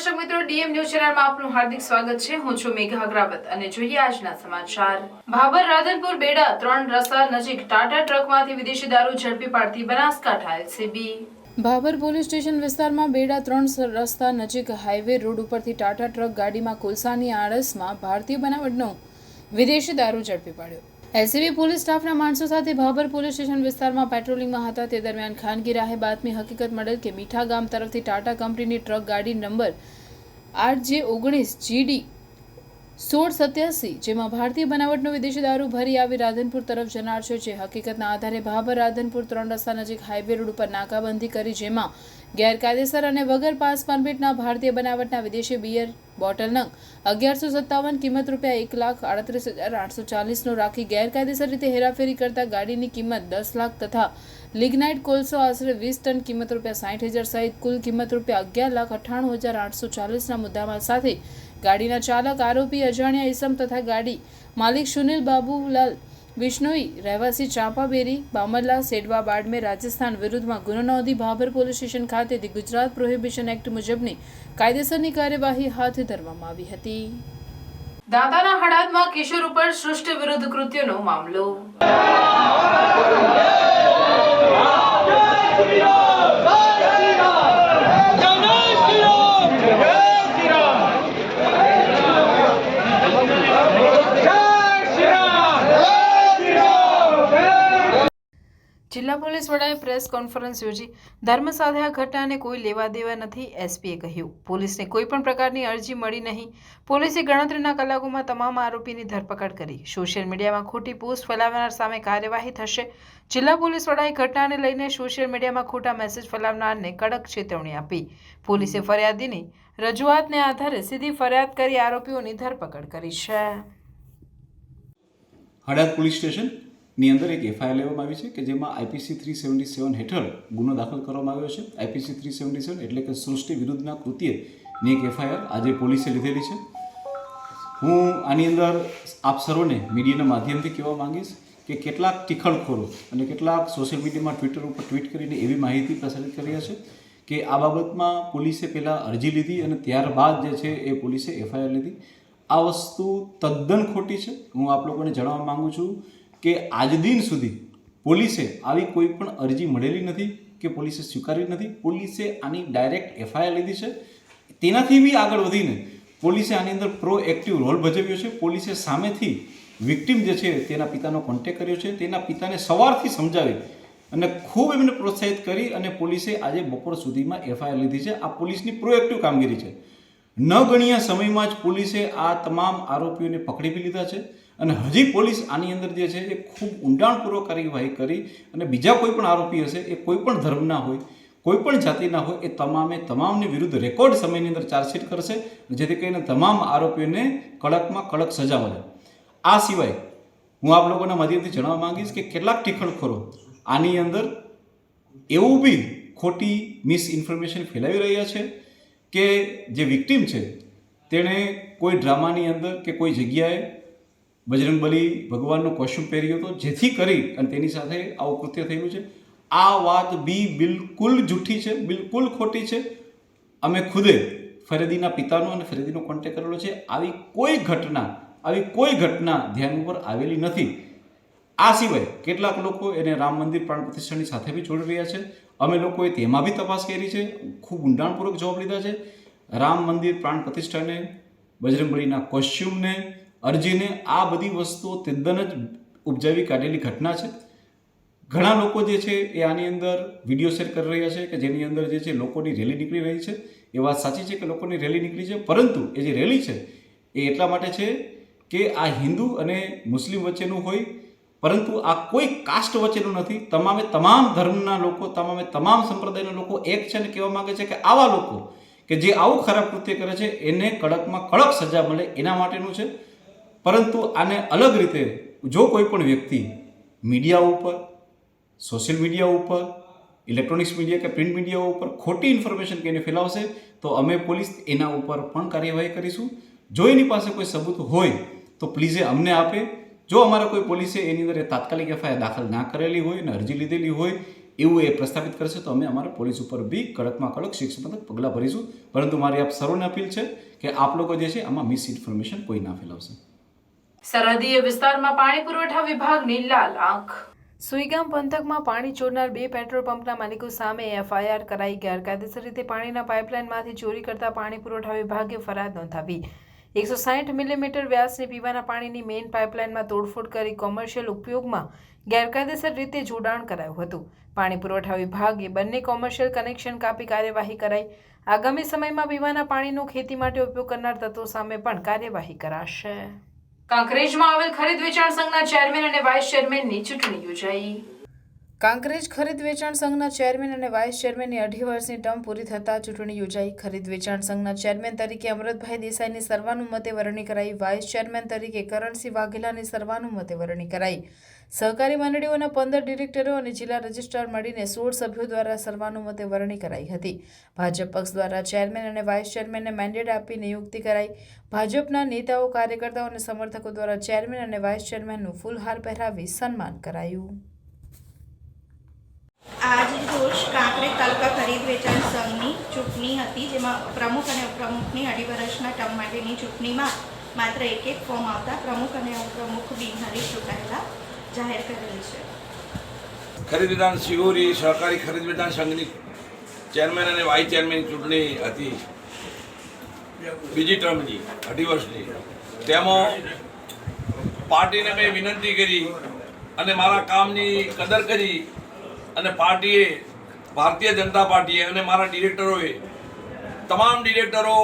દર્શક મિત્રો, DM news ચેનલમાં આપનું હાર્દિક સ્વાગત છે. હું છું મેઘા અગ્રાવત અને જોઈએ આજના સમાચાર. ભાભર રાધનપુર બેડા ત્રણ રસ્તા નજીક ટાટા ટ્રકમાંથી વિદેશી દારૂ ઝડપી પાડતી Banaskantha LCB. Bhabhar police station વિસ્તારમાં બેડા ત્રણ રસ્તા નજીક હાઈવે રોડ ઉપરથી ટાટા ટ્રક ગાડીમાં કોલસાની આડસમાં ભારતીય બનાવટનો વિદેશી દારૂ ઝડપી પાડ્યો. એલસીબી પોલીસ સ્ટાફના માણસો સાથે ભાભર પોલીસ સ્ટેશન વિસ્તારમાં પેટ્રોલિંગમાં હતા. તે દરમિયાન ખાનગી રાહે બાતમી હકીકત મળેલ કે મીઠા ગામ તરફથી ટાટા કંપનીની ટ્રક ગાડી નંબર આઠ જે ઓગણીસ જીડી સોળ સત્યાસી, જેમાં ભારતીય બનાવટનો વિદેશી દારૂ ભરી આવી રાધનપુર તરફ જનાર છે, જે હકીકતના આધારે ભાભર રાધનપુર ત્રણ રસ્તા નજીક હાઈવે રોડ ઉપર નાકાબંધી કરી, જેમાં ગેરકાયદેસર અને વગર પાસ પરમિટના ભારતીય બનાવટના વિદેશી બિયર બોટલ નંગ અગિયારસો સત્તાવન કિંમત રૂપિયા એક લાખ આડત્રીસ હજાર આઠસો ચાલીસનો રાખી ગેરકાયદેસર રીતે હેરાફેરી કરતા ગાડીની કિંમત દસ લાખ તથા લિગ્નાઇટ કોલસો આશરે વીસ ટન કિંમત રૂપિયા સાઠ હજાર સહિત કુલ કિંમત રૂપિયા અગિયાર લાખ અઠ્ઠાણું હજાર આઠસો ચાલીસના મુદ્દામાલ સાથે ગાડીના ચાલક આરોપી અજાણ્યા ઈસમ તથા ગાડી માલિક સુનિલ બાબુલાલ વિશ્નોઈ રહેવાસી ચાંપાબેરી બામરલા સેડવા બાડમેર રાજસ્થાન વિરુદ્ધમાં ગુનો નોંધી ભાભર પોલીસ સ્ટેશન ખાતેથી ગુજરાત પ્રોહિબિશન એક્ટ મુજબની કાયદેસરની કાર્યવાહી હાથ ધરવામાં આવી હતી. દાદાના હડાદમાં કિશોર ઉપર સૃષ્ટિ વિરુદ્ધ કૃત્યનો મામલો. જિલ્લા પોલીસ વડાએ પ્રેસ કોન્ફરન્સ યોજી ધર્મ સાથે ઘટનાને કોઈ લેવા દેવા નથી એસપીએ કહ્યું. પોલીસને કોઈ પણ પ્રકારની અરજી મળી નહીં. પોલીસે ગણતરીના કલાકોમાં તમામ આરોપીની ધરપકડ કરી. સોશિયલ મીડિયામાં ખોટી પોસ્ટ ફેલાવનાર સામે કાર્યવાહી થશે. જિલ્લા પોલીસ વડાએ ઘટનાને લઈને સોશિયલ મીડિયામાં ખોટા મેસેજ ફેલાવનારને કડક ચેતવણી આપી. પોલીસે ફરિયાદીની રજૂઆતને આધારે સીધી ફરિયાદ કરી આરોપીઓની ધરપકડ કરી છે. હડાદ પોલીસ સ્ટેશનની અંદર એક એફઆઈઆર લેવામાં આવી છે કે જેમાં આઈપીસી થ્રી સેવન્ટી સેવન હેઠળ ગુનો દાખલ કરવામાં આવ્યો છે. આઈપીસી થ્રી સેવન્ટી સેવન એટલે કે સૃષ્ટિ વિરુદ્ધના કૃત્યની એક એફઆઈઆર આજે પોલીસે લીધેલી છે. હું આની અંદર આપ સર્વને મીડિયાના માધ્યમથી કહેવા માંગીશ કે કેટલાક ટીખળખોરો અને કેટલાક સોશિયલ મીડિયામાં ટ્વિટર ઉપર ટ્વીટ કરીને એવી માહિતી પ્રસારિત કરી છે કે આ બાબતમાં પોલીસે પહેલાં અરજી લીધી અને ત્યારબાદ જે છે એ પોલીસે એફઆઈઆર લીધી. આ વસ્તુ તદ્દન ખોટી છે. હું આપ લોકોને જણાવવા માગું છું કે આજ દિન સુધી પોલીસે આવી કોઈ પણ અરજી મળેલી નથી કે પોલીસે સ્વીકારી નથી. પોલીસે આની ડાયરેક્ટ એફઆઈઆર લીધી છે. તેનાથી બી આગળ વધીને પોલીસે આની અંદર પ્રો એક્ટિવ રોલ ભજવ્યો છે. પોલીસે સામેથી વિક્ટિમ જે છે તેના પિતાનો કોન્ટેક કર્યો છે. તેના પિતાને સવારથી સમજાવી અને ખૂબ એમને પ્રોત્સાહિત કરી અને પોલીસે આજે બપોર સુધીમાં એફઆઈઆર લીધી છે. આ પોલીસની પ્રોએક્ટિવ કામગીરી છે. ન ગણ્યા સમયમાં જ પોલીસે આ તમામ આરોપીઓને પકડી બી લીધા છે. અને હજી પોલીસ આની અંદર જે છે એ ખૂબ ઊંડાણપૂર્વક કાર્યવાહી કરી અને બીજા કોઈ પણ આરોપી હશે એ કોઈ પણ ધર્મના હોય, કોઈ પણ જાતિના હોય, એ તમામે તમામની વિરુદ્ધ રેકોર્ડ સમયની અંદર ચાર્જશીટ કરશે જેથી કરીને તમામ આરોપીઓને કડકમાં કડક સજા મળે. આ સિવાય હું આપ લોકોના માધ્યમથી જણાવવા માંગીશ કે કેટલાક ટીખળખોરો આની અંદર એવું બી ખોટી મિસ ઇન્ફોર્મેશન ફેલાવી રહ્યા છે કે જે વિક્ટિમ છે, તેણે કોઈ ડ્રામાની અંદર કે કોઈ જગ્યાએ બજરંગબલી ભગવાનનો કોશ્યુમ પહેર્યો હતો, જેથી કરી અને તેની સાથે આવું કૃત્ય થયેલું છે. આ વાત બી બિલકુલ જૂઠી છે, બિલકુલ ખોટી છે. અમે ખુદે ફરેદીના પિતાનો અને ફરેદીનો કોન્ટેક કરેલો છે. આવી કોઈ ઘટના, આવી કોઈ ઘટના ધ્યાન ઉપર આવેલી નથી. આ સિવાય કેટલાક લોકો એને રામ મંદિર પ્રાણ પ્રતિષ્ઠાની સાથે બી જોડી રહ્યા છે. અમે લોકોએ તેમાં બી તપાસ કરી છે. ખૂબ ઊંડાણપૂર્વક જવાબ લીધા છે. રામ મંદિર પ્રાણ પ્રતિષ્ઠાને બજરંગબલીના કોસ્ચ્યુમને અરજીને આ બધી વસ્તુઓ તદ્દન જ ઉપજાવી કાઢેલી ઘટના છે. ઘણા લોકો જે છે એ આની અંદર વીડિયો શેર કરી રહ્યા છે કે જેની અંદર જે છે લોકોની રેલી નીકળી રહી છે. એ વાત સાચી છે કે લોકોની રેલી નીકળી છે? પરંતુ એ જે રેલી છે એ એટલા માટે છે કે આ હિન્દુ અને મુસ્લિમ વચ્ચેનું હોય, પરંતુ આ કોઈ કાસ્ટ વચ્ચેનું નથી. તમામે તમામ ધર્મના લોકો, તમામે તમામ સંપ્રદાયના લોકો એક છે અને કહેવા માંગે છે કે આવા લોકો કે જે આવું ખરાબ કૃત્ય કરે છે, એને કડકમાં કડક સજા મળે એના માટેનું છે. પરંતુ આને અલગ રીતે જો કોઈ પણ વ્યક્તિ મીડિયા ઉપર, સોશિયલ મીડિયા ઉપર, ઇલેક્ટ્રોનિક્સ મીડિયા કે પ્રિન્ટ મીડિયા ઉપર ખોટી ઇન્ફોર્મેશન કે એને ફેલાવશે, તો અમે પોલીસ એના ઉપર પણ કાર્યવાહી કરીશું. જો એની પાસે કોઈ સબૂત હોય, તો પ્લીઝે અમને આપે. જો અમારા કોઈ પોલીસે એની અંદર તાત્કાલિક એફઆઈઆર દાખલ ના કરેલી હોય અને અરજી લીધેલી હોય, એવું એ પ્રસ્થાપિત કરશે, તો અમે અમારા પોલીસ ઉપર બી કડકમાં કડક શિક્ષાત્મક પગલાં ભરીશું. પરંતુ મારી આપ સર્વને અપીલ છે કે આપ લોકો જે છે, આમાં મિસ ઇન્ફોર્મેશન કોઈ ના ફેલાવશે. સરહદીય વિસ્તારમાં પાણી પુરવઠા વિભાગની લાલ આંખ. સુઈગામ પંથકમાં પાણી ચોરનાર બે પેટ્રોલ પંપના માલિકો સામે એફઆઈઆર કરાઈ ગેરકાયદેસર રીતે પાણીના પાઇપલાઇનમાંથી ચોરી કરતા પાણી પુરવઠા વિભાગે ફરિયાદ નોંધાવી. એકસો સાઠ મિલીમીટર વ્યાસની પીવાના પાણીની મેઇન પાઇપલાઇનમાં તોડફોડ કરી કોમર્શિયલ ઉપયોગમાં ગેરકાયદેસર રીતે જોડાણ કરાયું હતું. પાણી પુરવઠા વિભાગે બંને કોમર્શિયલ કનેક્શન કાપી કાર્યવાહી કરાઈ. આગામી સમયમાં પીવાના પાણીનો ખેતી માટે ઉપયોગ કરનાર તત્વો સામે પણ કાર્યવાહી કરાશે. કાંકરેજમાં આવેલ ખરીદ વેચાણ સંઘના ચેરમેન અને વાઇસ ચેરમેનની ચૂંટણી યોજાઈ. કાંકરેજ ખરીદ વેચાણ સંઘના ચેરમેન અને વાઇસ ચેરમેનની અઢી વર્ષની ટર્મ પૂરી થતાં ચૂંટણી યોજાઈ. ખરીદ વેચાણ સંઘના ચેરમેન તરીકે અમૃતભાઈ દેસાઈની સર્વાનુમતે વરણી કરાઈ. વાઇસ ચેરમેન તરીકે કરણસિંહ વાઘેલાની સર્વાનુમતે વરણી કરાઈ. સહકારી મંડળીઓના પંદર ડિરેક્ટરો અને જિલ્લા રજિસ્ટ્રાર મળીને સોળ સભ્યો દ્વારા સર્વાનુમતે વરણી કરાઈ હતી. ભાજપ પક્ષ દ્વારા ચેરમેન અને વાઇસ ચેરમેનને મેન્ડેટ આપી નિયુક્તિ કરાઈ. ભાજપના નેતાઓ, કાર્યકર્તાઓ અને સમર્થકો દ્વારા ચેરમેન અને વાઇસ ચેરમેનનું ફૂલહાર પહેરાવી સન્માન કરાયું. આજ રોજ કાંકરેજ તાલુકા ખરીદ વેચાણ સંઘની ચૂંટણી હતી, જેમાં પ્રમુખ અને ઉપપ્રમુખની અઢી વર્ષના ટર્મ માટેની ચૂંટણીમાં માત્ર એક એક ફોર્મ આવતા પ્રમુખ અને ઉપપ્રમુખ બિનહરીફ ચૂંટાયેલા જાહેર કરેલ છે. ખરીદ વિધાન શિહોરી સહકારી ખરીદ વિધાન સંઘની ચેરમેન અને વાઇસ ચેરમેન ચૂંટણી હતી. બીજી ટર્મની અઢી વર્ષની તેમાં પાર્ટીને મેં વિનંતી કરી અને મારા કામની કદર કરી અને પાર્ટીએ, ભારતીય જનતા પાર્ટીએ અને મારા ડિરેક્ટરોએ, તમામ ડિરેક્ટરો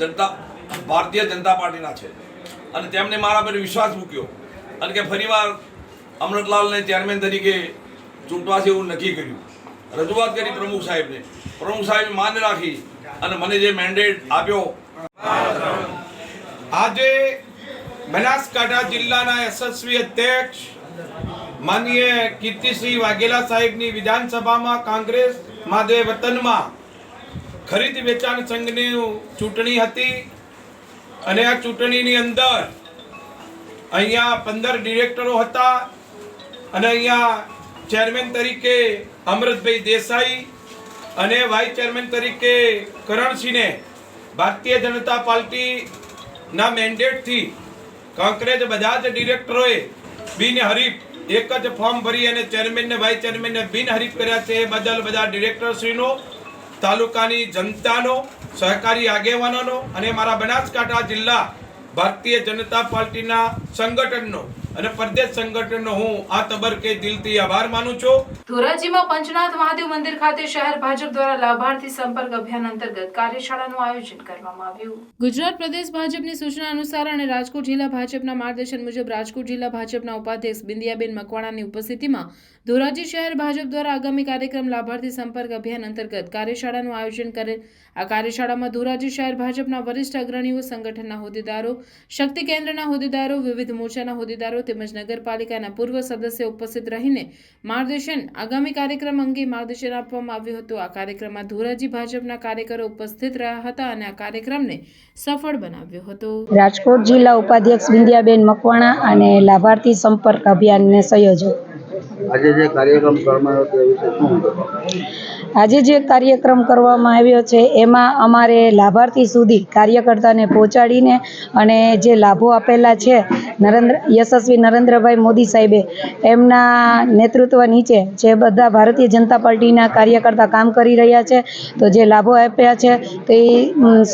જનતા, ભારતીય જનતા પાર્ટીના છે. અને તેમણે મારા પર વિશ્વાસ મૂક્યો. અને કે ફરીવાર અમૃતલાલને ચેરમેન તરીકે ચૂંટવા એવું નક્કી કર્યું. રજૂઆત કરી પ્રમુખ સાહેબને. પ્રમુખ સાહેબ માન રાખી અને મને જે મેન્ડેટ આપ્યો. આજે બનાસકાંઠા જિલ્લાના યશસ્વી અધ્યક્ષ માનનીય કીર્તિસિંહ વાઘેલા સાહેબની વિધાનસભામાં કોંગ્રેસ માદે વતનમાં ખરીદ વેચાણ સંઘની ચૂંટણી હતી અને આ ચૂંટણીની અંદર અહીંયા પંદર ડિરેક્ટરો હતા અને અહીંયા ચેરમેન તરીકે અમૃતભાઈ દેસાઈ અને વાઇસ ચેરમેન તરીકે કરણસિંહને ભારતીય જનતા પાર્ટીના મેન્ડેટથી કોંગ્રેસ બધા જ ડિરેક્ટરોએ બિનહરીફ એક જ ફોર્મ ભરી અને ચેરમેન ને વાઇસ ચેરમેનને બિનહરીફ કર્યા છે. એ બદલ બધા ડિરેક્ટરશ્રીનો, તાલુકાની જનતાનો, સહકારી આગેવાનોનો અને મારા બનાસકાંઠા જિલ્લા ભારતીય જનતા પાર્ટીના સંગઠનનો અને પ્રદેશ સંગઠનનો હું આ તબરકે દિલથી આભાર માનું છું. ધોરાજીમાં પંચનાથ મહાદેવ મંદિર ખાતે શહેર ભાજપ દ્વારા લાભાર્થી સંપર્ક અભિયાન અંતર્ગત કાર્યશાળાનું આયોજન કરવામાં આવ્યું. ગુજરાત પ્રદેશ ભાજપની સૂચના અનુસાર અને રાજકોટ જિલ્લા ભાજપના માર્ગદર્શન મુજબ રાજકોટ જિલ્લા ભાજપના ઉપાધ્યક્ષ બિંદિયાબેન મકવાણાની ઉપસ્થિતિમાં ધોરાજી શહેર ભાજપ દ્વારા આગામી કાર્યક્રમ લાભાર્થી સંપર્ક અભિયાન અંતર્ગત કાર્યશાળાનું આયોજન કરેલ. આ કાર્યશાળામાં ધોરાજી શહેર ભાજપના વરિષ્ઠ અગ્રણીઓ, સંગઠનના હોદ્દેદારો, શક્તિ કેન્દ્રના હોદ્દેદારો, વિવિધ મોરચાના હોદ્દેદારો તેમજ નગરપાલિકાના પૂર્વ સદસ્ય ઉપસ્થિત રહીને માર્ગદર્શન, આગામી કાર્યક્રમ અંગે માર્ગદર્શન આપવામાં આવ્યું હતું. આ કાર્યક્રમમાં ધોરાજી ભાજપના કાર્યકરો ઉપસ્થિત રહ્યા હતા અને આ કાર્યક્રમને સફળ બનાવ્યો હતો. રાજકોટ જિલ્લા ઉપાધ્યક્ષ બિંદિયાબેન મકવાણા અને લાભાર્થી સંપર્ક અભિયાનને સંયોજક આજે જે કાર્યક્રમ કરવામાં આવ્યો તે વિશે શું આજે જે કાર્યક્રમ કરવામાં આવ્યો છે, એમાં અમારે લાભાર્થી સુધી કાર્યકર્તાને પહોંચાડીને અને જે લાભો આપેલા છે, નરેન્દ્ર, યશસ્વી નરેન્દ્રભાઈ મોદી સાહેબે, એમના નેતૃત્વ નીચે જે બધા ભારતીય જનતા પાર્ટીના કાર્યકર્તા કામ કરી રહ્યા છે, તો જે લાભો આપ્યા છે, તે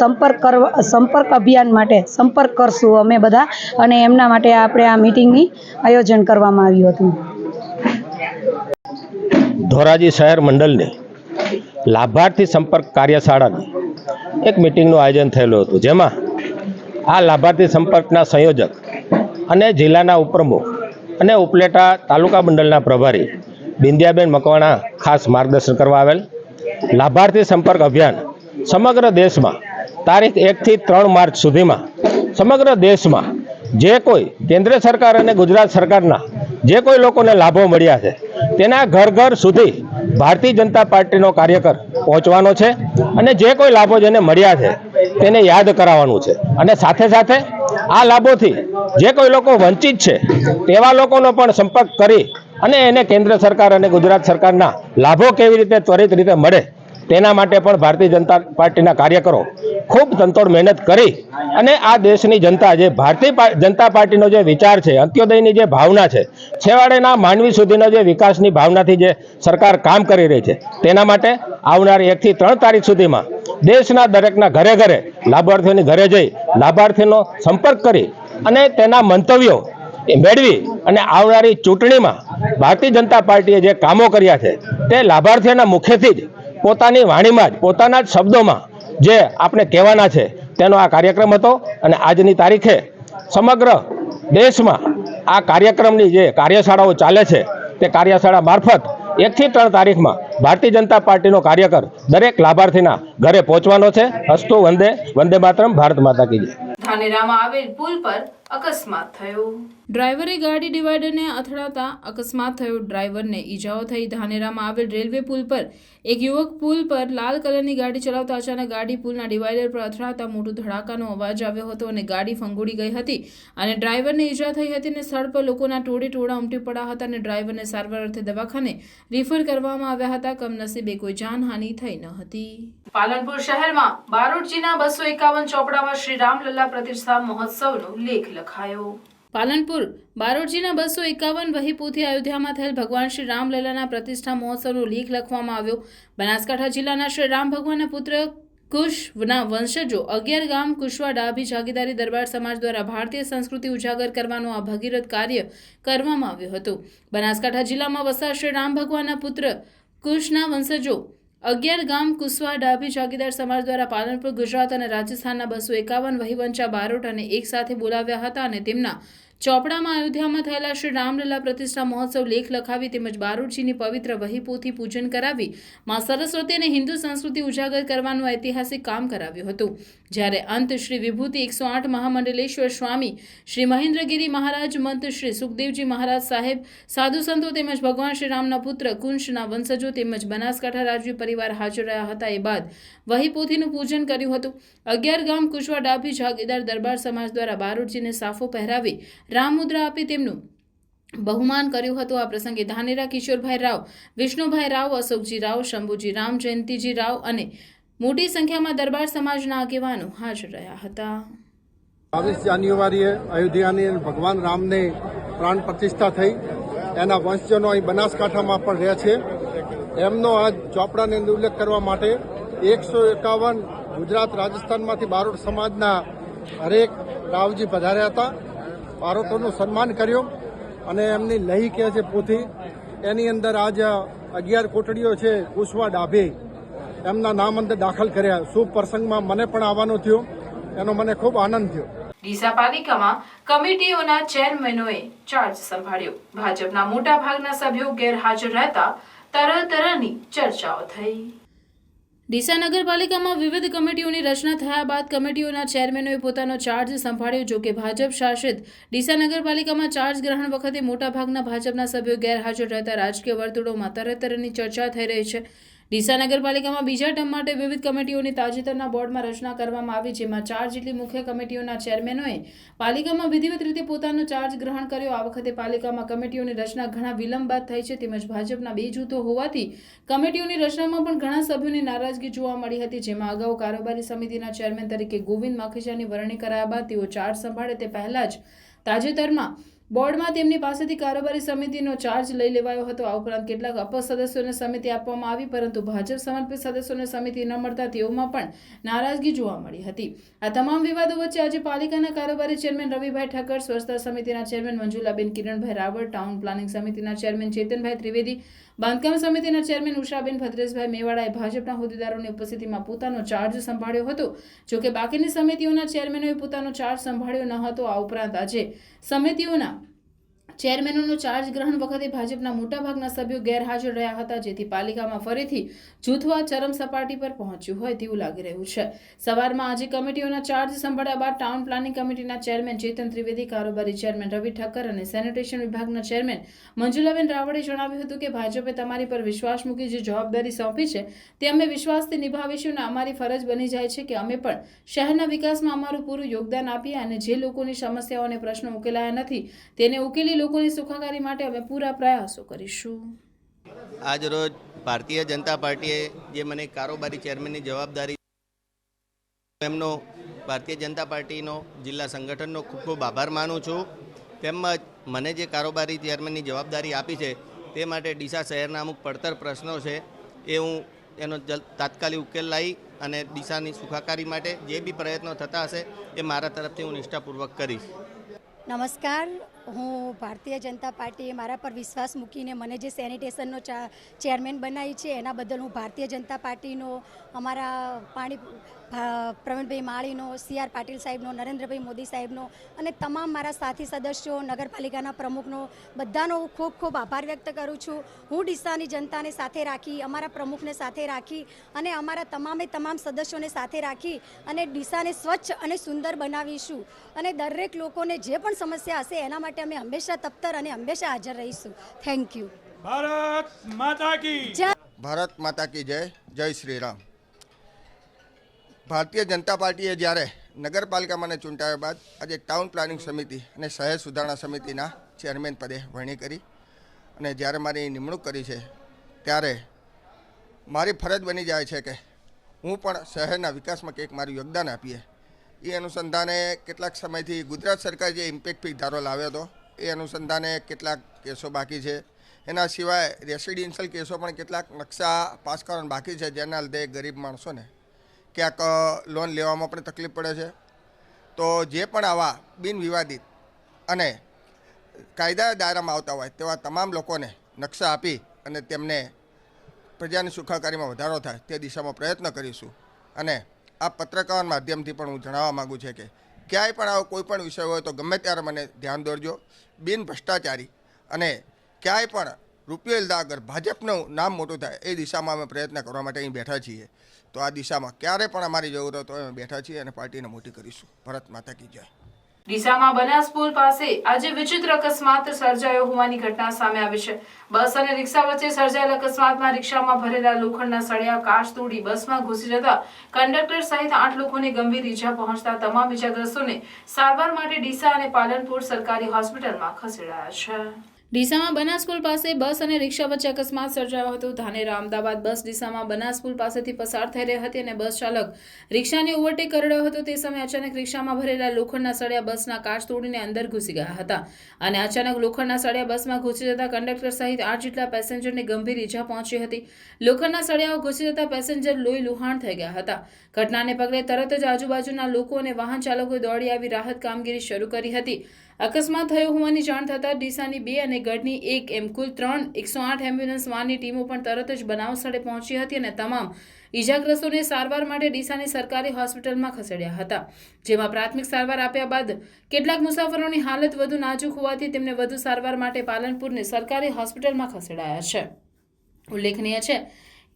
સંપર્ક કરવા, સંપર્ક અભિયાન માટે સંપર્ક કરશું અમે બધા, અને એમના માટે આપણે આ મિટિંગની આયોજન કરવામાં આવ્યું હતું. ધોરાજી શહેર મંડળની લાભાર્થી સંપર્ક કાર્યશાળાની એક મિટિંગનું આયોજન થયેલું હતું. જેમાં આ લાભાર્થી સંપર્કના સંયોજક અને જિલ્લાના ઉપપ્રમુખ અને ઉપલેટા તાલુકા મંડળના પ્રભારી બિંદિયાબેન મકવાણા ખાસ માર્ગદર્શન કરવા આવેલ. લાભાર્થી સંપર્ક અભિયાન સમગ્ર દેશમાં તારીખ એકથી ત્રણ માર્ચ સુધીમાં સમગ્ર દેશમાં જે કોઈ કેન્દ્ર સરકાર અને ગુજરાત સરકારના જે કોઈ લોકોને લાભો મળ્યા છે તેના ઘર ઘર સુધી ભારતીય જનતા પાર્ટીનો કાર્યકર પહોંચવાનો છે અને જે કોઈ લાભો જેને મળ્યા છે તેને યાદ કરાવવાનું છે. અને સાથે સાથે આ લાભોથી જે કોઈ લોકો વંચિત છે તેવા લોકોનો પણ સંપર્ક કરી અને એને કેન્દ્ર સરકાર અને ગુજરાત સરકારના લાભો કેવી રીતે ત્વરિત રીતે મળે તેના માટે પણ ભારતીય જનતા પાર્ટીના કાર્યકરો ખૂબ તંતોડ મહેનત કરી અને આ દેશની જનતા જે ભારતીય જનતા પાર્ટીનો જે વિચાર છે, અંત્યોદયની જે ભાવના છે, છેવાડેના માનવી સુધીનો જે વિકાસની ભાવનાથી જે સરકાર કામ કરી રહી છે, તેના માટે આવનારી એકથી ત્રણ તારીખ સુધીમાં દેશના દરેકના ઘરે ઘરે લાભાર્થીઓની ઘરે જઈ લાભાર્થીનો સંપર્ક કરી અને તેના મંતવ્યો મેળવી અને આવનારી ચૂંટણીમાં ભારતીય જનતા પાર્ટીએ જે કામો કર્યા છે, તે લાભાર્થીઓના મુખેથી જ પોતાની વાણીમાં જ, પોતાના જ શબ્દોમાં જે આપણે કહેવાના છે, તેનો આ કાર્યક્રમ હતો અને આજની તારીખે સમગ્ર દેશમાં આ કાર્યક્રમની જે કાર્યશાળાઓ ચાલે છે, તે કાર્યશાળા મારફત એકથી ત્રણ તારીખમાં ભારતીય જનતા પાર્ટીનો કાર્યકર દરેક લાભાર્થીના ઘરે પહોંચવાનો છે. હસ્તુ વંદે વંદે માતરમ, ભારત માતા કી ધાનેરામાં આવેલ પુલ પર અકસ્માત થયો. ડ્રાઈવરે ગાડી ડિવાઈડરને અથડાતા અકસ્માત થયો. ડ્રાઈવરને ઈજાઓ થઈ. ધાનેરામાં આવેલ રેલવે પુલ પર એક યુવક પુલ પર લાલ કલરની ગાડી ચલાવતા અચાનક ગાડી પુલના ડિવાઈડર પર અથડાતા મોટો ધડાકાનો અવાજ આવ્યો હતો અને ગાડી ફંગોળી ગઈ હતી અને ડ્રાઈવરને ઈજા થઈ હતી અને સ્થળ પર લોકોના ટોળે ટોળા ઉમટી પડ્યા હતા અને ડ્રાઈવરને સારવાર અર્થે દવાખાને રિફર કરવામાં આવ્યા હતા. કમનસીબે કોઈ જાનહાનિ થઈ ન હતી. પાલનપુર શહેરમાં બારોટજીના બસો એકાવન ચોપડામાં શ્રી રામલલ્લા પ્રતિષ્ઠા મહોત્સવનો લેખ લખાયો. પાલનપુર, બારોટજીના બસો એકાવન વહીપુથી અયોધ્યામાં થયેલ ભગવાન શ્રી રામલલાના પ્રતિષ્ઠા મહોત્સવનો લેખ લખવામાં આવ્યો. બનાસકાંઠા જિલ્લાના શ્રી રામ ભગવાનના પુત્ર કુશના વંશજો અગિયાર ગામ કુશવા ડાભી જાગીદારી દરબાર સમાજ દ્વારા ભારતીય સંસ્કૃતિ ઉજાગર કરવાનું આ ભગીરથ કાર્ય કરવામાં આવ્યું હતું. બનાસકાંઠા જિલ્લામાં વસતા શ્રી રામ ભગવાનના પુત્ર કુશના વંશજો અગિયાર ગામ કુસવા, ડાભી જાગીદાર સમાજ દ્વારા પાલનપુર, ગુજરાત અને રાજસ્થાનના બસો એકાવન વહીવંચા બારોટ અને એક સાથે બોલાવ્યા હતા અને તેમના ચોપડામાં અયોધ્યામાં થયેલા શ્રી રામલલ્લા પ્રતિષ્ઠા મહોત્સવ લેખ લખાવી તેમજ બારોટજીની પવિત્ર વહીપોથી પૂજન કરાવી માં સરસ્વતી અને હિન્દુ સંસ્કૃતિ ઉજાગર કરવાનું ઐતિહાસિક કામ કરાવ્યું હતું. જ્યારે અંત શ્રી વિભૂતિ એકસો આઠ મહામંડલેશ્વર સ્વામી શ્રી મહેન્દ્રગીરી મહારાજ, મંત શ્રી સુખદેવજી મહારાજ સાહેબ, સાધુ સંતો તેમજ ભગવાન શ્રી રામના પુત્ર કુંશના વંશજો તેમજ બનાસકાંઠા રાજવી પરિવાર હાજર રહ્યા હતા એ બાદ વહીપોથીનું પૂજન કર્યું હતું. અગિયાર ગામ કુશવા ડાભી જાગીદાર દરબાર સમાજ દ્વારા બારોટજીને સાફો પહેરાવી રામ મુદ્રા આપી તેમનું બહુમાન કર્યું હતું આ પ્રસંગે ધાનેરા કિશોરભાઈ રાવ, વિષ્ણુભાઈ રાવ, અશોકજી રાવ, શંભુજી રામ, જયંતિજી રાવ અને મોટી સંખ્યામાં દરબાર સમાજના આગેવાનો હાજર રહ્યા હતા. બાવીસ જાન્યુઆરીએ અયોધ્યાની ભગવાન રામને પ્રાણ પ્રતિષ્ઠા થઈ. એના વંશજનો અહીં બનાસકાંઠામાં પણ રહે છે. એમનો આજ ચોપડાની અંદર ઉલ્લેખ કરવા માટે એકસો એકાવન ગુજરાત રાજસ્થાનમાંથી બારોટ સમાજના હરેક રાવજી પધાર્યા હતા. બારોટોનું સન્માન કર્યું અને એમની લહી કહે છે પોથી. એની અંદર આજ અગિયાર કોટડીઓ છે કુશવા ડાભી. એમના નામ અંદર દાખલ કર્યા. શુભ પ્રસંગમાં મને પણ આવવાનું થયું, એનો મને ખૂબ આનંદ થયો. ડીસા પાલિકામાં કમિટીઓના ચેરમેનોએ ચાર્જ સંભાળ્યો. ભાજપના મોટા ભાગના સભ્યો ગેરહાજર રહેતા તરહ તરહની ચર્ચાઓ થઈ. ડીસા નગરપાલિકામાં વિવિધ કમિટીઓની રચના થયા બાદ કમિટીઓના ચેરમેનોએ પોતાનો ચાર્જ સંભાળ્યો, જો કે ભાજપ શાસિત ડીસા નગરપાલિકામાં ચાર્જ ગ્રહણ વખતે મોટાભાગના ભાજપના સભ્યો ગેરહાજર રહેતા રાજકીય વર્તુળોમાં તરતરની ચર્ચા થઈ રહી છે. ડીસા નગરપાલિકામાં બીજા ટર્મ માટે વિવિધ કમિટીઓની તાજેતરના બોર્ડમાં રચના કરવામાં આવી, જેમાં ચાર જેટલી મુખ્ય કમિટીઓના ચેરમેનોએ પાલિકામાં વિધિવત રીતે પોતાનો ચાર્જ ગ્રહણ કર્યો. આ વખતે પાલિકામાં કમિટીઓની રચના ઘણા વિલંબ બાદ થઈ છે. તેમજ ભાજપના બે જૂથો હોવાથી કમિટીઓની રચનામાં પણ ઘણા સભ્યોની નારાજગી જોવા મળી હતી, જેમાં અગાઉ કારોબારી સમિતિના ચેરમેન તરીકે ગોવિંદ માખીજાની વરણી કરાયા બાદ તેઓ ચાર્જ સંભાળે તે પહેલા જ તાજેતરમાં બોર્ડમાં તેમની પાસેથી કારોબારી સમિતિનો ચાર્જ લઈ લેવાયો હતો. આ ઉપરાંત કેટલાક અપક્ષ સદસ્યોને સમિતિ આપવામાં આવી, પરંતુ ભાજપ સમર્પિત સદસ્યોને સમિતિ ન મળતા તેઓમાં પણ નારાજગી જોવા મળી હતી. આ તમામ વિવાદો વચ્ચે આજે પાલિકાના કારોબારી ચેરમેન રવિભાઈ ઠક્કર સ્વચ્છતા સમિતિના chairman Manjulaben Kiranbhai Raval, town planning સમિતિના ચેરમેન ચેતનભાઈ ત્રિવેદી, બાંધકામ સમિતિના ચેરમેન ઉષાબેન ભદ્રેશભાઈ મેવાડાએ ભાજપના હોદ્દેદારોની ઉપસ્થિતિમાં પોતાનો ચાર્જ સંભાળ્યો હતો. જો કે બાકીની સમિતિઓના ચેરમેનોએ પોતાનો ચાર્જ સંભાળ્યો ન હતો. આ ઉપરાંત આજે સમિતિઓના ચેરમેનોનો ચાર્જ ગ્રહણ વખતે ભાજપના મોટાભાગના સભ્યો ગેરહાજર રહ્યા હતા, જેથી પાલિકામાં ફરીથી જૂથવા ચરમ સપાટી પર પહોંચ્યું હોય તેવું લાગી રહ્યું છે. સવારમાં આજે કમિટીઓના ચાર્જ સંભાળ્યા બાદ ટાઉન પ્લાનિંગ કમિટીના ચેરમેન ચેતન ત્રિવેદી, કારોબારી ચેરમેન રવિ ઠક્કર અને સેનિટેશન વિભાગના ચેરમેન મંજુલાબેન રાવળે જણાવ્યું હતું કે, ભાજપે તમારી પર વિશ્વાસ મૂકી જે જવાબદારી સોંપી છે, તે અમે વિશ્વાસથી નિભાવીશું અને અમારી ફરજ બની જાય છે કે અમે પણ શહેરના વિકાસમાં અમારું પૂરું યોગદાન આપીએ અને જે લોકોની સમસ્યાઓ અને પ્રશ્નો ઉકેલાયા નથી, તેને ઉકેલી લોકોની સુખાકારી માટે અમે પૂરા પ્રયાસો કરીશું. આજ રોજ ભારતીય જનતા પાર્ટીએ જે મને કારોબારી ચેરમેનની જવાબદારી એમનો ભારતીય જનતા પાર્ટીનો જિલ્લા સંગઠનનો ખૂબ ખૂબ આભાર માનું છું. તેમજ મને જે કારોબારી ચેરમેનની જવાબદારી આપી છે તે માટે ડીસા શહેરના અમુક પડતર પ્રશ્નો છે એ હું એનો જલ તાત્કાલિક ઉકેલ લાવી અને ડીસાની સુખાકારી માટે જે બી પ્રયત્નો થતા હશે એ મારા તરફથી હું નિષ્ઠાપૂર્વક કરીશ. નમસ્કાર. હું ભારતીય જનતા પાર્ટીએ મારા પર વિશ્વાસ મૂકીને મને જે સેનિટેશનનો ચેરમેન બનાવી છે, એના બદલ હું ભારતીય જનતા પાર્ટીનો, અમારા પાણી પ્રવીણભાઈ માળીનો, સી આર પાટીલ સાહેબનો, નરેન્દ્રભાઈ મોદી સાહેબનો અને તમામ મારા સાથી સદસ્યો, નગરપાલિકાના પ્રમુખનો, બધાનો હું ખૂબ ખૂબ આભાર વ્યક્ત કરું છું. હું ડીસાની જનતાને સાથે રાખી, અમારા પ્રમુખને સાથે રાખી અને અમારા તમામે તમામ સદસ્યોને સાથે રાખી અને ડીસાને સ્વચ્છ અને સુંદર બનાવીશું. અને દરેક લોકોને જે પણ સમસ્યા હશે એના માટે અમે હંમેશા તપ્તર અને હંમેશા હાજર રહીશું. થેન્ક યુ ભારત માતા કી જય. ભારત માતા કી જય. જય શ્રી રામ ભારતીય જનતા પાર્ટીએ જ્યારે નગરપાલિકામાં ચૂંટાયા બાદ આજે ટાઉન પ્લાનિંગ સમિતિ અને શહેર સુધારણા સમિતિના ચેરમેન પદે વરણી કરી અને જ્યારે મારી નિમણૂક કરી છે ત્યારે મારી ફરજ બની જાય છે કે હું પણ શહેરના વિકાસમાં કંઈક મારું યોગદાન આપીએ. એ અનુસંધાને કેટલાક સમયથી ગુજરાત સરકાર જે ઇમ્પેક્ટ ફી ધારો લાવ્યો હતો, એ અનુસંધાને કેટલાક કેસો બાકી છે. એના સિવાય રેસિડેન્શિયલ કેસો પણ કેટલાક નકશા પાસ કરવાના બાકી છે, જેના લીધે ગરીબ માણસોને ક્યાંક લોન લેવામાં પણ તકલીફ પડે છે. તો જે પણ આવા બિનવિવાદિત અને કાયદા દાયરામાં આવતા હોય, તેવા તમામ લોકોને નકશા આપી અને તેમને પ્રજાની સુખાકારીમાં વધારો થાય તે દિશામાં પ્રયત્ન કરીશું. અને આ પત્રકાર માધ્યમથી પણ હું જણાવવા માગું છું કે ક્યાંય પણ આવો કોઈ પણ વિષય હોય તો ગમે ત્યારે મને ધ્યાન દોરજો. બિન ભ્રષ્ટાચારી અને ક્યાંય પણ રૂપિયો દાગર ભાજપનું નામ મોટું થાય એ દિશામાં અમે પ્રયત્ન કરવા માટે અહીં બેઠા છીએ. તો આ દિશામાં ક્યારે પણ અમારી જરૂર હોય અમે બેઠા છીએ અને પાર્ટીને મોટી કરીશું. ભારત માતા કી જય. ડીસામાં બનાસ પુલ પાસે આજે વિચિત્ર અકસ્માત સર્જાયો હોવાની ઘટના સામે આવી છે. બસ અને રિક્ષા વચ્ચે સર્જાયેલ અકસ્માતમાં રિક્ષામાં ભરેલા લોખંડના સળિયા, કાચ તોડી બસમાં ઘૂસી જતા કંડક્ટર સહિત આઠ લોકોને ગંભીર ઈજા પહોંચતા તમામ ઈજાગ્રસ્તોને સારવાર માટે ડીસા અને પાલનપુર સરકારી હોસ્પિટલમાં ખસેડાયા છે. ડીસામાં બનાસ પુલ પાસે બસ અને રિક્ષા વચ્ચે અકસ્માત સર્જાયો હતો. ધાનેરા અમદાવાદ બસ ડીસામાં બનાસ પુલ પાસેથી પસાર થઈ રહી હતી અને બસ ચાલક રિક્ષાને ઓવરટેક કરી રહ્યો હતો. તે સમયે અચાનક રિક્ષામાં ભરેલા લોખંડના સળિયા બસના કાચ તોડીને અંદર ઘૂસી ગયા હતા અને અચાનક લોખંડના સળિયા બસમાં ઘૂસી જતા કંડક્ટર સહિત આઠ જેટલા પેસેન્જરને ગંભીર ઈજા પહોંચી હતી. લોખંડના સળિયાઓ ઘૂસી જતા પેસેન્જર લોહી લુહાણ થઈ ગયા હતા. ઘટનાને પગલે તરત જ આજુબાજુના લોકો અને વાહન ચાલકોએ દોડી આવી રાહત કામગીરી શરૂ કરી હતી. અકસ્માત થયો હોવાની જાણ થતાં ડીસાની બે અને ગઢની એક એમ કુલ ત્રણ એકસો આઠ એમ્બ્યુલન્સ વાનની ટીમો પણ તરત જ બનાવ સ્થળે પહોંચી હતી અને તમામ ઈજાગ્રસ્તોને સારવાર માટે ડીસાની સરકારી હોસ્પિટલમાં ખસેડ્યા હતા. જેમાં પ્રાથમિક સારવાર આપ્યા બાદ કેટલાક મુસાફરોની હાલત વધુ નાજુક હોવાથી તેમને વધુ સારવાર માટે પાલનપુરની સરકારી હોસ્પિટલમાં ખસેડાયા છે. ઉલ્લેખનીય છે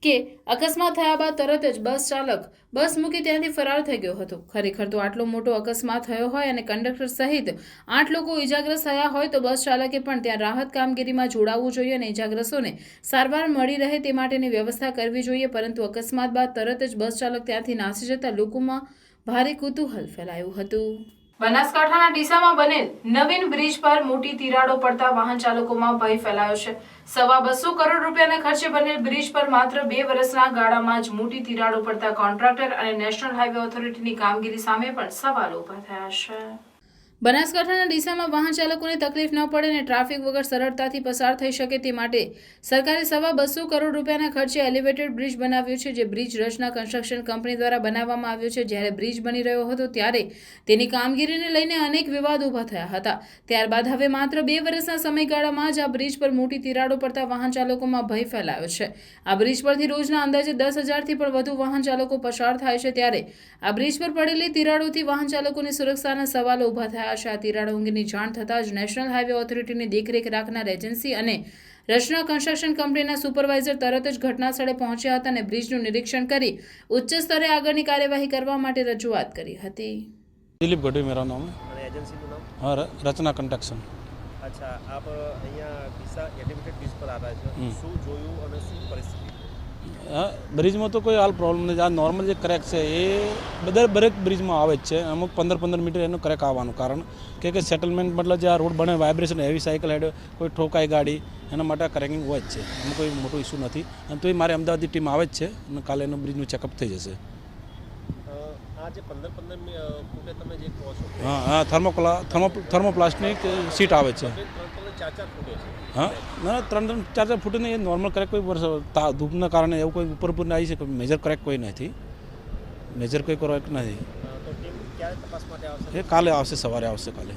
કે અકસ્માત થયા બાદ તરત જ બસ ચાલક બસ મૂકી ત્યાંથી ફરાર થઈ ગયો હતો. ખરેખર તો આટલો મોટો અકસ્માત થયો હોય અને કંડક્ટર સહિત આઠ લોકો ઈજાગ્રસ્ત થયા હોય તો બસ ચાલકે પણ ત્યાં રાહત કામગીરીમાં જોડાવવું જોઈએ અને ઈજાગ્રસ્તોને સારવાર મળી રહે તે માટેની વ્યવસ્થા કરવી જોઈએ, પરંતુ અકસ્માત બાદ તરત જ બસ ચાલક ત્યાંથી નાસી જતા લોકોમાં ભારે કુતૂહલ ફેલાયું હતું. બનાસકાંઠાના ડીસામાં બનેલ નવીન બ્રિજ પર મોટી તિરાડો પડતા વાહન ચાલકોમાં ભય ફેલાયો છે. સવા બસો કરોડ રૂપિયાના ખર્ચે બનેલ બ્રિજ પર માત્ર બે વર્ષના ગાળામાં જ મોટી તિરાડો પડતા કોન્ટ્રાક્ટર અને નેશનલ હાઈવે ઓથોરિટીની કામગીરી સામે પણ સવાલો ઊભા થયા છે. બનાસકાંઠાના ડીસામાં વાહન ચાલકોને તકલીફ ન પડે અને ટ્રાફિક વગર સરળતાથી પસાર થઈ શકે તે માટે સરકારે સવા બસો કરોડ રૂપિયાના ખર્ચે એલિવેટેડ બ્રિજ બનાવ્યું છે, જે બ્રિજ રચના કન્સ્ટ્રક્શન કંપની દ્વારા બનાવવામાં આવ્યો છે. જ્યારે બ્રિજ બની રહ્યો હતો, ત્યારે તેની કામગીરીને લઈને અનેક વિવાદ ઊભા થયા હતા. ત્યારબાદ હવે માત્ર બે વર્ષના સમયગાળામાં જ આ બ્રિજ પર મોટી તિરાડો પડતા વાહન ચાલકોમાં ભય ફેલાયો છે. આ બ્રિજ પરથી રોજના અંદાજે દસ હજારથી પણ વધુ વાહન ચાલકો પસાર થાય છે. ત્યારે આ બ્રિજ પર પડેલી તિરાડોથી વાહન ચાલકોની સુરક્ષાના સવાલો ઊભા થયા આશા તિરાડ અંગેની જાણ થતાં જ નેશનલ હાઇવે ઓથોરિટીની દેખરેખ રાખનાર એજન્સી અને રચના કન્સ્ટ્રક્શન કંપનીના સુપરવાઇઝર તરત જ ઘટનાસ્થળે પહોંચ્યા હતા અને બ્રિજનું નિરીક્ષણ કરી ઉચ્ચ સ્તરે આગળની કાર્યવાહી કરવા માટે રજૂઆત કરી હતી. દિલીપ ગઢવી મેરા નામ. રચના કન્સ્ટ્રક્શન. અચ્છા આપ અહીંયા પર આવ્યા છો. શું જોયું અને શું પરિસ્થિતિ? બ્રિજમાં તો કોઈ હાલ પ્રોબ્લેમ નથી. આ નોર્મલ જે ક્રેક છે, એ બધા દરેક બ્રિજમાં આવે જ છે. અમુક પંદર પંદર મીટર એનું ક્રેક આવવાનું કારણ કે કે સેટલમેન્ટ મતલબ જે આ રોડ બને વાઇબ્રેશન હેવી સાયકલ હેડ, કોઈ ઠોકાય ગાડી, એના માટે ક્રેકિંગ હોય જ છે. એમાં કોઈ મોટો ઇસ્યુ નથી. અને તો એ મારે અમદાવાદની ટીમ આવે જ છે અને કાલે એનું બ્રિજનું ચેકઅપ થઈ જશે. હા હા થર્મોક્લા થર્મો થર્મોપ્લાસ્ટિક સીટ આવે છે. હા? ના ત્રણ ત્રણ ચાર ચાર ફૂટ નહીં નોર્મલ ક્રેક કોઈ વર્ષ ધૂપના કારણે એવું કોઈ ઉપર ઉપર આવી છે મેજર ક્રેક કોઈ નથી. મેજર કોઈ ક્રેક નથી. એ કાલે આવશે સવારે આવશે કાલે.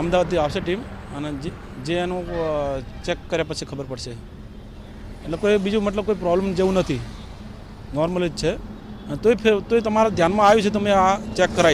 અમદાવાદથી આવશે ટીમ અને જે જે એનું ચેક કર્યા પછી ખબર પડશે. એટલે કોઈ બીજું મતલબ કોઈ પ્રોબ્લેમ જેવું નથી. નોર્મલ જ છે. તોય તોય તમારા ધ્યાનમાં આવ્યું છે તમે આ ચેક કરાવી